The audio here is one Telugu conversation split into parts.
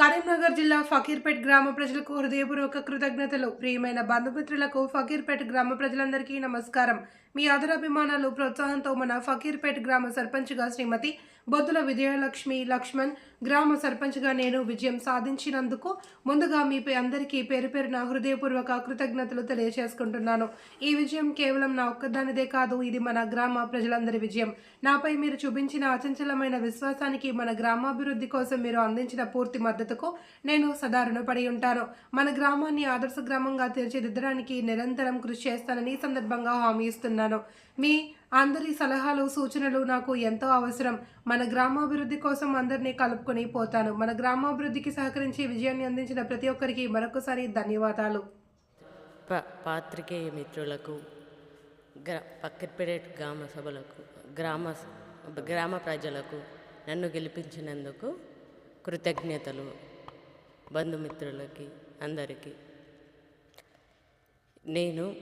కరీంనగర్ జిల్లా ఫకీర్పేట్ గ్రామ ప్రజలకు హృదయపూర్వక కృతజ్ఞతలు. ప్రియమైన బంధుమిత్రులకు ఫకీర్పేట్ గ్రామ ప్రజలందరికీ నమస్కారం. మీ ఆదరాభిమానాలు ప్రోత్సాహంతో మన ఫకీర్పేట్ గ్రామ సర్పంచ్గా శ్రీమతి బొద్దుల విజయలక్ష్మి లక్ష్మణ్ గ్రామ సర్పంచ్గా నేను విజయం సాధించినందుకు ముందుగా మీపై అందరికీ పేరు పేరున హృదయపూర్వక కృతజ్ఞతలు తెలియజేసుకుంటున్నాను ఈ విజయం కేవలం నా ఒక్కదానిదే కాదు ఇది మన గ్రామ ప్రజలందరి విజయం. నాపై మీరు చూపించిన అచంచలమైన విశ్వాసానికి మన గ్రామాభివృద్ధి కోసం మీరు అందించిన పూర్తి మద్దతుకు నేను సదా రుణపడి ఉంటాను. మన గ్రామాన్ని ఆదర్శ గ్రామంగా తీర్చిదిద్దడానికి నిరంతరం కృషి చేస్తానని ఈ సందర్భంగా హామీ ఇస్తున్నాను. మీ అందరి సలహాలు సూచనలు నాకు ఎంతో అవసరం. మన గ్రామాభివృద్ధి కోసం అందరినీ కలుపుకొని పోతాను. మన గ్రామాభివృద్ధికి సహకరించి విజయాన్ని అందించిన ప్రతి ఒక్కరికి మరొకసారి ధన్యవాదాలు. ప పాత్రికేయ మిత్రులకు గ్రా పక్కపేట గ్రామ సభలకు గ్రామ గ్రామ ప్రజలకు నన్ను గెలిపించినందుకు కృతజ్ఞతలు. బంధుమిత్రులకి అందరికీ. నేను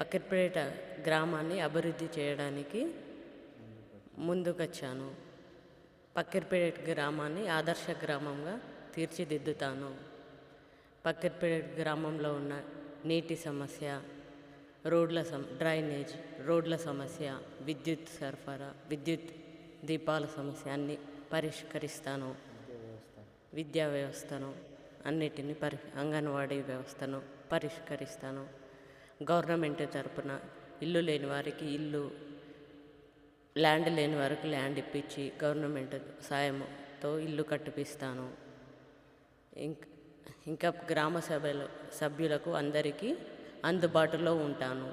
గ గ్రామాన్ని అభివృద్ధి చేయడానికి ముందుకొచ్చాను. పక్కపేట గ్రామాన్ని ఆదర్శ గ్రామంగా తీర్చిదిద్దుతాను. పక్కపేట గ్రామంలో ఉన్న నీటి సమస్య రోడ్ల సమ డ్రైనేజ్ రోడ్ల సమస్య విద్యుత్ సరఫరా విద్యుత్ దీపాల సమస్య అన్ని పరిష్కరిస్తాను. విద్యా వ్యవస్థను అన్నిటిని పరి అంగన్వాడీ వ్యవస్థను పరిష్కరిస్తాను. గవర్నమెంట్ తరపున ఇల్లు లేని వారికి ఇల్లు ల్యాండ్ లేని వారికి ల్యాండ్ ఇప్పించి గవర్నమెంట్ సాయంతో ఇల్లు కట్టిపిస్తాను. ఇంక ఇంకా గ్రామ సభలు సభ్యులకు అందరికీ అందుబాటులో ఉంటాను.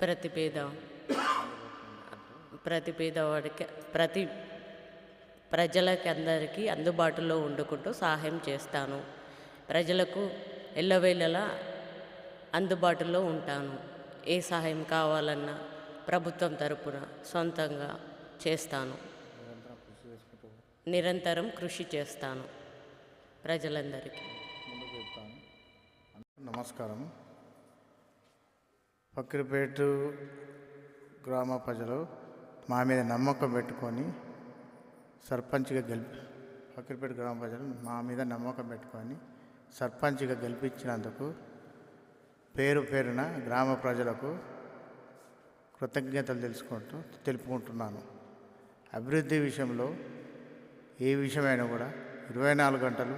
ప్రతి పేద ప్రతి పేదవాడికి ప్రతి ప్రజలకి అందరికీ అందుబాటులో ఉండుకుంటూ సహాయం చేస్తాను. ప్రజలకు ఎల్లవేళలా అందుబాటులో ఉంటాను. ఏ సహాయం కావాలన్నా ప్రభుత్వం తరపున సొంతంగా చేస్తాను. నిరంతరం కృషి చేస్తాను. ప్రజలందరికీ. నమస్కారం. ఫక్రిపేట గ్రామ ప్రజలు మా మీద నమ్మకం పెట్టుకొని సర్పంచ్గా గెలిపి ఫక్రిపేట గ్రామ ప్రజలు మా మీద నమ్మకం పెట్టుకొని సర్పంచ్గా గెలిపించినందుకు పేరు పేరున గ్రామ ప్రజలకు కృతజ్ఞతలు తెలుసుకుంటూ తెలుపుకుంటున్నాను. అభివృద్ధి విషయంలో ఏ విషయమైనా కూడా ఇరవై నాలుగు గంటలు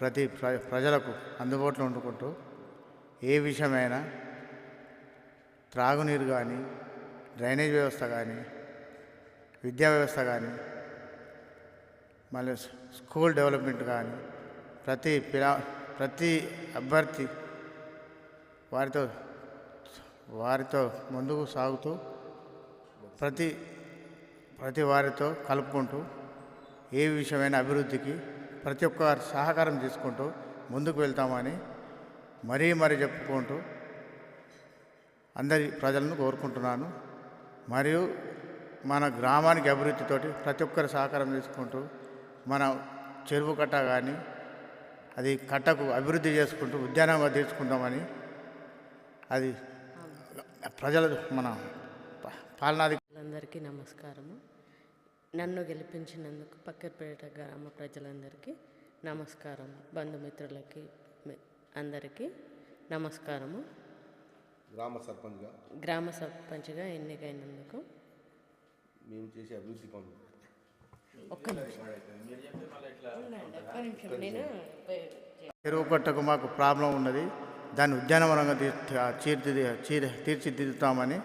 ప్రతి ప్ర ప్రజలకు అందుబాటులో ఉండుకుంటూ ఏ విషయమైనా త్రాగునీరు కానీ డ్రైనేజ్ వ్యవస్థ కానీ విద్యా వ్యవస్థ కానీ మళ్ళీ స్కూల్ డెవలప్మెంట్ కానీ ప్రతి పిలా ప్రతి అభ్యర్థి వారితో వారితో ముందుకు సాగుతూ ప్రతి ప్రతి వారితో కలుపుకుంటూ ఏ విషయమైన అభివృద్ధికి ప్రతి ఒక్క సహకారం తీసుకుంటూ ముందుకు వెళ్తామని మరీ మరీ చెప్పుకుంటూ అందరి ప్రజలను కోరుకుంటున్నాను. మరియు మన గ్రామానికి అభివృద్ధితోటి ప్రతి ఒక్కరి సహకారం తీసుకుంటూ మన చెరువు కట్ట కానీ అది కట్టకు అభివృద్ధి చేసుకుంటూ ఉద్యానంగా తీసుకుంటామని అది ప్రజల మన ప- పాలనాది అందరికీ నమస్కారము. నన్ను గెలిపించినందుకు పక్కపేట గ్రామ ప్రజలందరికీ నమస్కారం బంధుమిత్రులకి అందరికీ నమస్కారము. గ్రామ సర్పంచ్గా? గ్రామ సర్పంచ్గా ఎన్నికైనందుకు. మేము చేసే అభివృద్ధి పనులు. ఒక్క నిమిషం. ఉండండి, ఒక్క నిమిషం. నేను? చెరువు కట్టకు మాకు ప్రాబ్లం ఉన్నది. దాన్ని ఉద్యానవనంగా తీర్చి తీర్చిది తీర్చిదిద్దుతామని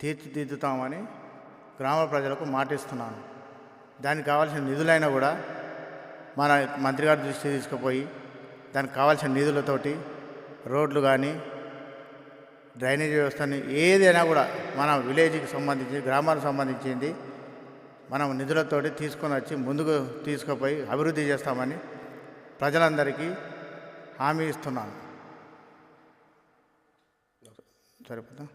తీర్చిదిద్దుతామని గ్రామ ప్రజలకు మాటిస్తున్నాను. దానికి కావాల్సిన నిధులైనా కూడా మన మంత్రి గారి దృష్టి తీసుకుపోయి దానికి కావాల్సిన నిధులతోటి రోడ్లు కానీ డ్రైనేజ్ వ్యవస్థని ఏదైనా కూడా మన విలేజ్కి సంబంధించి గ్రామానికి సంబంధించింది మనం నిధులతోటి తీసుకొని వచ్చి ముందుకు తీసుకుపోయి అభివృద్ధి చేస్తామని ప్రజలందరికీ హామీ ఇస్తున్నాను. 전에보다